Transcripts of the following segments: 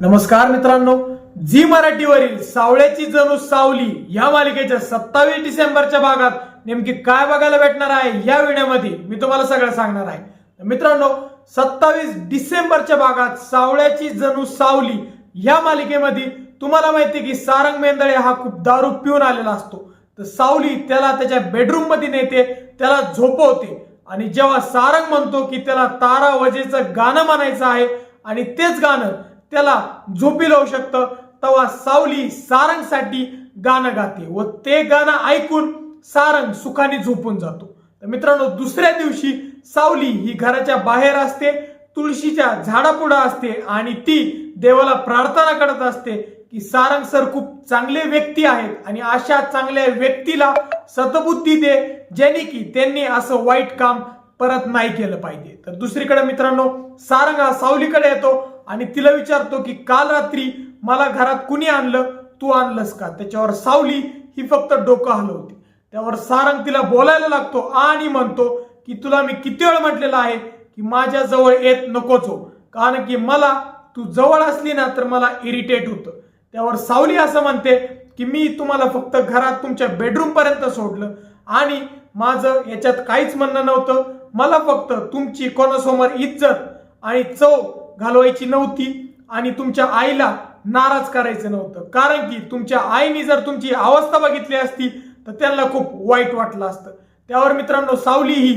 नमस्कार मित्रांनो झी मराठीवरील सावळ्याची जणू सावली या मालिकेच्या सत्तावीस डिसेंबरच्या भागात नेमकी काय बघायला भेटणार आहे या व्हिडिओमध्ये मी तुम्हाला सगळं सांगणार आहे. मित्रांनो सत्तावीस डिसेंबरच्या भागात सावळ्याची जणू सावली या मालिकेमध्ये तुम्हाला माहिती की सारंग मेंदळे हा खूप दारू पिऊन आलेला असतो. तर सावली त्याला त्याच्या बेडरूममध्ये नेते त्याला झोपवते आणि जेव्हा सारंग म्हणतो की त्याला तारा वजेचं गाणं म्हणायचं आहे आणि तेच गाणं त्याला झोपी लावू शकतं. तेव्हा सावली सारंगसाठी गाणं गाते व ते गाणं ऐकून सारंग सुखाने झोपून जातो. तर मित्रांनो दुसऱ्या दिवशी सावली ही घराच्या बाहेर असते तुळशीच्या झाडापुढं असते आणि ती देवाला प्रार्थना करत असते की सारंग सर खूप चांगले व्यक्ती आहेत आणि अशा चांगल्या व्यक्तीला सतबुद्धी दे ज्याने की त्यांनी असं वाईट काम परत नाही केलं पाहिजे. तर दुसरीकडे मित्रांनो सारंग हा सावलीकडे येतो आणि तिला विचारतो की काल रात्री मला घरात कुणी आणलं? तू आणलंस का? त्याच्यावर सावली ही फक्त डोकं हलवते. त्यावर सारंग तिला बोलायला लागतो आणि म्हणतो की तुला मी किती वेळ म्हटलेलं आहे की माझ्या जवळ येत नकोच हो कारण की मला तू जवळ असली ना तर मला इरिटेट होतं. त्यावर सावली असं म्हणते की मी तुम्हाला फक्त घरात तुमच्या बेडरूमपर्यंत सोडलं आणि माझं याच्यात काहीच म्हणणं नव्हतं. मला फक्त तुमची कोणासमोर इज्जत आणि चव घालवायची नव्हती आणि तुमच्या आईला नाराज करायचं नव्हतं. कारण की तुमच्या आईने जर तुमची अवस्था बघितली असती तर त्यांना खूप वाईट वाटलं असतं. त्यावर मित्रांनो सावली ही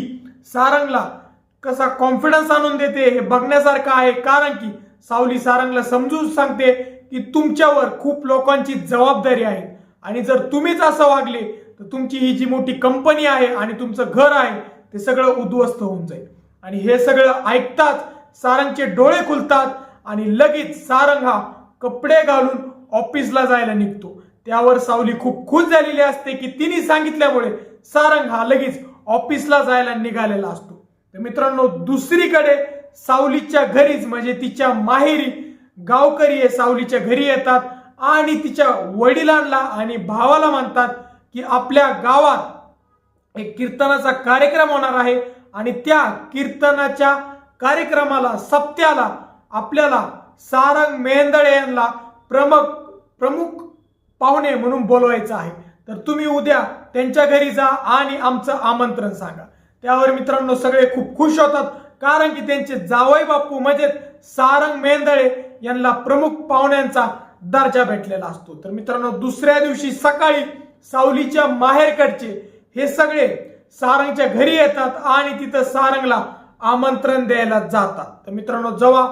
सारंगला कसा कॉन्फिडन्स आणून देते हे बघण्यासारखं आहे. कारण की सावली सारंगला समजून सांगते की तुमच्यावर खूप लोकांची जबाबदारी आहे. आणि जर तुम्हीच असं वागले तर तुमची ही जी मोठी कंपनी आहे आणि तुमचं घर आहे ते सगळं उद्ध्वस्त होऊन जाईल. आणि हे सगळं ऐकताच सारंगचे डोळे खुलतात आणि लगेच सारंग हा कपडे घालून ऑफिसला जायला निघतो. त्यावर सावली खूप खुश झालेली असते की तिने सांगितल्यामुळे सारंग हा लगेच ऑफिसला जायला निघालेला असतो. तर मित्रांनो दुसरीकडे सावलीच्या घरीच म्हणजे तिच्या माहेरी गावकरी हे सावलीच्या घरी येतात आणि तिच्या वडिलांना आणि भावाला म्हणतात की आपल्या गावात एक कीर्तनाचा कार्यक्रम होणार आहे आणि त्या कीर्तनाच्या कार्यक्रमाला सप्त्याला आपल्याला सारंग मेहंदळे यांना प्रमुख प्रमुख पाहुणे म्हणून बोलवायचं आहे. तर तुम्ही उद्या त्यांच्या घरी जा आणि आमचं आमंत्रण सांगा. त्यावर मित्रांनो सगळे खूप खुश होतात कारण की त्यांचे जावई बापू म्हणजेच सारंग मेंदळे यांना प्रमुख पाहुण्यांचा दर्जा भेटलेला असतो. तर मित्रांनो दुसऱ्या दिवशी सकाळी सावलीच्या माहेरकडचे हे सगळे सारंगच्या घरी येतात आणि तिथं सारंगला आमंत्रण द्यायला जातात. तर मित्रांनो जेव्हा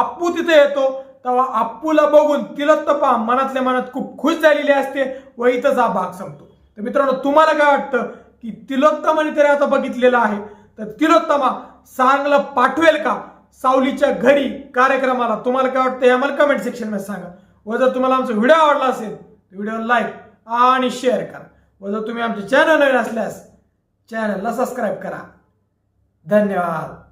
आप्पू तिथे येतो तेव्हा आप्पूला बघून तिलोत्तपा मनातल्या मनात खूप खुश झालेली असते व इथंच हा भाग संपतो. तर मित्रांनो तुम्हाला काय वाटतं की तिलोत्तमाने तरी आता बघितलेलं आहे? तर तिलोत्तमा चांगलं पाठवेल का? सावलीच्या घरी कार्यक्रमाला तुम्हाला काय वाटतं? हे आम्हाला कमेंट सेक्शनमध्ये सांगा. व जर तुम्हाला आमचा व्हिडिओ आवडला असेल तर व्हिडिओ लाईक आणि शेअर करा. व जर तुम्ही आमचे चॅनल नवीन असल्यास चॅनलला सबस्क्राईब करा. धन्यवाद